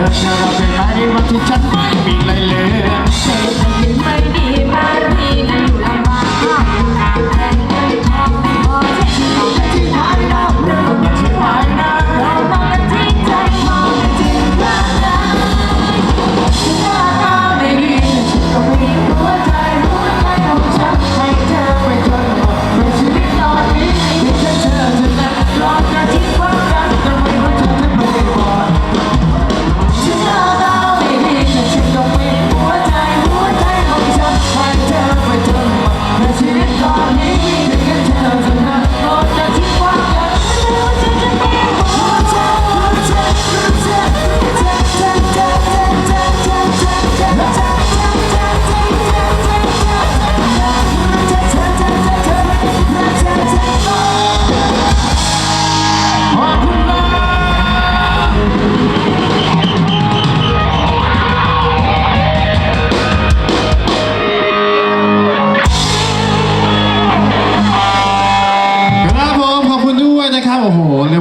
ธอเธอเราเป็นไมว่าที่ฉันไม่มีอะไรเลย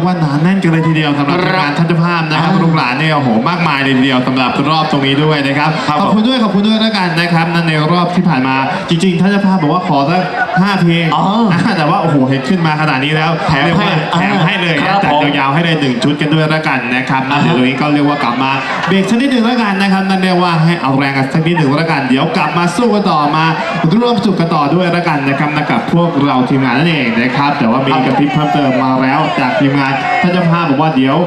ว่าหนาแน่นกันเลยทีเดียวสำหรับงานทัศนภาพนะครับลูกหลานเนี่ยโอ้โหมากมายเลยทีเดียวสำหรับรอบตรงนี้ด้วยนะครับขอบคุณด้วยขอบคุณด้วยแล้วกันนะครับนั่นในรอบที่ผ่านมาจริงๆทัศนภาพบอกว่าขอสักห้าเพลงอ๋อแต่ว่าโอ้โหเห็นขึ้นมาขนาดนี้แล้วแถมเรียกว่าให้แถมให้เลยครับจัดผมยาวๆให้เลยหนึ่งชุดกันด้วยแล้วกันนะครับนะอ่าฮะเดี๋ยวตรงนี้ก็เรียกว่ากลับมาเบรกสักนิดหนึ่งแล้วกันนะครับนั่นเรียกว่าให้เอาแรงกันสักนิดหนึ่งแล้วกันเดี๋ยวกลับมาสู้กันต่อมาร่วมสนุกกันต่อด้วยแล้วกันนะครับนะกับพวกเราทีมงานนั่นเองนะครับแต่ว่ามีกระพริบเพิ่มเติมมาแล้วจากทีมงานท่านเจ้าภาพบอกว่าเดี๋ยว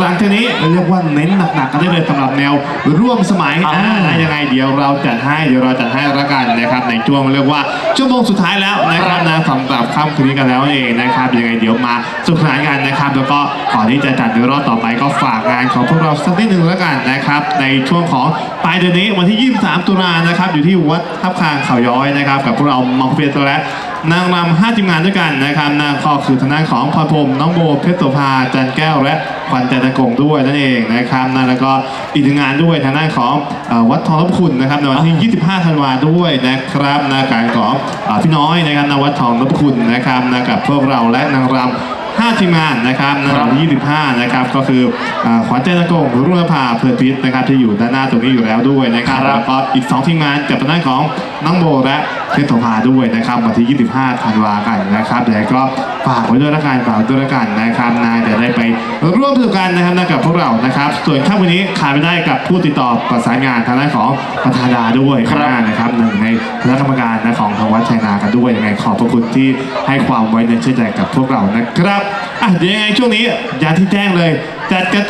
หลังจากนี้เรียกว่าเน้นหนักๆกันได้เลยสำหรับแนวร่วมสมัยอ่าอ่านะยังไงเดี๋ยวเราจัดให้เดี๋ยวเราจัดให้แล้วกันนะครับในช่วงเรียกว่าชั่วโมงสุดท้ายแล้วนะครับนะสำหรับค่ำคืนนี้กันแล้วเองนะครับยังไงเดี๋ยวมาสนุกสนานกันนะครับ แล้วก็ก่อนที่จะจัดในรอบต่อไปก็ฝากงานของพวกเราสักนิดหนึ่งแล้วกันนะครับในช่วงของปลายเดือนนี้วันที่ 23 ตุลานะครับอยู่ที่วัดทับคางเขาย้อยนะครับกับพวกเรามองเฟียตัวและ นางรำห้าทีมงานด้วยกันนะครับนะก็คือทางด้านของพรพรหมน้องโบเพชรโสภาจันแก้วและขวัญใจตะกงด้วยนั่นเองนะครับนะแล้วก็อีกหนึ่งงานด้วยทางด้านของเอ่อวัดทองรับคุณนะครับในวันที่ 25 ธันวาด้วยนะครับนะการของเอ่อพี่น้อยนะครับนวัดทองรับคุณนะครับนะกับพวกเราและนางรำ ห้าทีมงานนะครับในวันที่25นะครับก็คืออ่าขวัญใจตะโกงรุ่งนภาเพลินพิษนะครับที่อยู่ด้านหน้าตรงนี้อยู่แล้วด้วยนะครับครับแล้วก็อีก2ทีมงานกับทางด้านของน้องโบและ เพชรโสภาด้วยนะครับวันที่ 25 ธันวากันนะครับเดี๋ยวก็ฝากไว้ด้วยละกันฝากไว้ด้วยละกันนะครับนายจะได้ไปร่วมสนุกกันนะครับนะกับพวกเรานะครับ ส่วนค่ำวันนี้ขาดไม่ได้กับผู้ติดต่อประสานงานทางด้านของประธาดาด้วยครับข้างหน้านะครับหนึ่งในคณะกรรมการนะของทางวัดชัยนากันด้วยยังไงขอบพระคุณที่ให้ความไว้ในเชื่อใจกับพวกเรานะครับอะเดี๋ยวยังไงช่วงนี้อย่างที่แจ้งเลยจัดกันต่อ